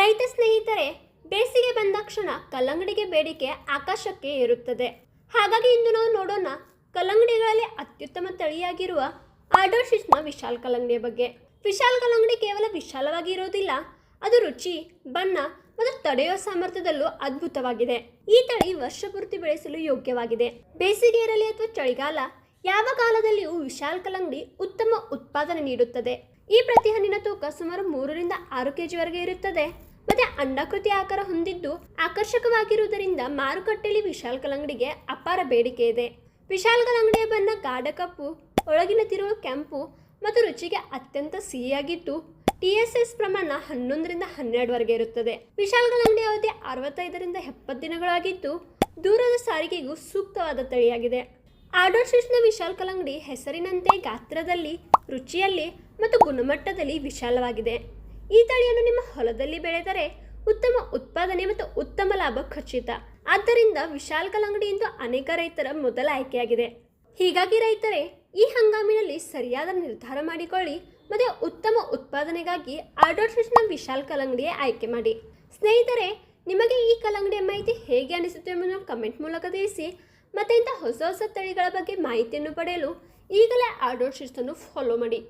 ರೈತ ಸ್ನೇಹಿತರೆ, ಬೇಸಿಗೆ ಬಂದಾಕ್ಷಣ ಕಲ್ಲಂಗಡಿಗೆ ಬೇಡಿಕೆ ಆಕಾಶಕ್ಕೆ ಏರುತ್ತದೆ. ಹಾಗಾಗಿ ಇಂದು ನಾವು ನೋಡೋಣ ಕಲ್ಲಂಗಡಿಗಳಲ್ಲಿ ಅತ್ಯುತ್ತಮ ತಳಿಯಾಗಿರುವ ಆರ್ಡೋಶಿಸ್ನ ವಿಶಾಲ್ ಕಲ್ಲಂಗಡಿಯ ಬಗ್ಗೆ. ವಿಶಾಲ್ ಕಲ್ಲಂಗಡಿ ಕೇವಲ ವಿಶಾಲವಾಗಿ ಇರೋದಿಲ್ಲ, ಅದು ರುಚಿ, ಬಣ್ಣ ಮತ್ತು ತಡೆಯುವ ಸಾಮರ್ಥ್ಯದಲ್ಲೂ ಅದ್ಭುತವಾಗಿದೆ. ಈ ತಳಿ ವರ್ಷಪೂರ್ತಿ ಬೆಳೆಸಲು ಯೋಗ್ಯವಾಗಿದೆ. ಬೇಸಿಗೆ ಇರಲಿ ಅಥವಾ ಚಳಿಗಾಲ, ಯಾವ ಕಾಲದಲ್ಲಿಯೂ ವಿಶಾಲ್ ಕಲ್ಲಂಗಡಿ ಉತ್ತಮ ಉತ್ಪಾದನೆ ನೀಡುತ್ತದೆ. ಈ ಪ್ರತಿ ಹಣ್ಣಿನ ತೂಕ ಸುಮಾರು ಮೂರರಿಂದ ಆರು ಕೆಜಿವರೆಗೆ ಇರುತ್ತದೆ. ಮತ್ತೆ ಅಂಡಾಕೃತಿ ಆಕಾರ ಹೊಂದಿದ್ದು ಆಕರ್ಷಕವಾಗಿರುವುದರಿಂದ ಮಾರುಕಟ್ಟೆಯಲ್ಲಿ ವಿಶಾಲ್ ಕಲಂಗಡಿಗೆ ಅಪಾರ ಬೇಡಿಕೆ ಇದೆ. ವಿಶಾಲ್ ಕಲಂಗಡಿಯ ಬಣ್ಣ ಗಾಢ ಕಪ್ಪು, ಒಳಗಿನ ತಿರುಳು ಕೆಂಪು ಮತ್ತು ರುಚಿಗೆ ಅತ್ಯಂತ ಸಿಹಿಯಾಗಿದ್ದು, ಟಿ ಎಸ್ ಎಸ್ ಪ್ರಮಾಣ ಹನ್ನೊಂದರಿಂದ ಹನ್ನೆರಡುವರೆಗೆ ಇರುತ್ತದೆ. ವಿಶಾಲ್ ಕಲ್ಲಂಗಡಿ ಅವಧಿ ಅರವತ್ತೈದರಿಂದ ಎಪ್ಪತ್ತು ದಿನಗಳಾಗಿದ್ದು, ದೂರದ ಸಾರಿಗೆಗೂ ಸೂಕ್ತವಾದ ತಳಿಯಾಗಿದೆ. ಆಡೋಶಿಸ್ನ ವಿಶಾಲ್ ಕಲಂಗಡಿ ಹೆಸರಿನಂತೆ ಗಾತ್ರದಲ್ಲಿ, ರುಚಿಯಲ್ಲಿ ಮತ್ತು ಗುಣಮಟ್ಟದಲ್ಲಿ ವಿಶಾಲವಾಗಿದೆ. ಈ ತಳಿಯನ್ನು ನಿಮ್ಮ ಹೊಲದಲ್ಲಿ ಬೆಳೆದರೆ ಉತ್ತಮ ಉತ್ಪಾದನೆ ಮತ್ತು ಉತ್ತಮ ಲಾಭ ಖಚಿತ. ಆದ್ದರಿಂದ ವಿಶಾಲ್ ಕಲಂಗಡಿ ಇಂದು ಅನೇಕ ರೈತರ ಮೊದಲ ಆಯ್ಕೆಯಾಗಿದೆ. ಹೀಗಾಗಿ ರೈತರೇ, ಈ ಹಂಗಾಮಿನಲ್ಲಿ ಸರಿಯಾದ ನಿರ್ಧಾರ ಮಾಡಿಕೊಳ್ಳಿ ಮತ್ತು ಉತ್ತಮ ಉತ್ಪಾದನೆಗಾಗಿ ಆರ್ಡೋಶಿಸ್ನ ವಿಶಾಲ್ ಕಲ್ಲಂಗಡಿಯೇ ಆಯ್ಕೆ ಮಾಡಿ. ಸ್ನೇಹಿತರೆ, ನಿಮಗೆ ಈ ಕಲ್ಲಂಗಡಿಯ ಮಾಹಿತಿ ಹೇಗೆ ಅನಿಸುತ್ತೆ ಎಂಬುದನ್ನು ಕಮೆಂಟ್ ಮೂಲಕ ತಿಳಿಸಿ. ಮತ್ತು ಇಂಥ ಹೊಸ ಹೊಸ ತಳಿಗಳ ಬಗ್ಗೆ ಮಾಹಿತಿಯನ್ನು ಪಡೆಯಲು ಈಗಲೇ ಆರ್ಡೋಶಿಸ್ಟನ್ನು ಫಾಲೋ ಮಾಡಿ.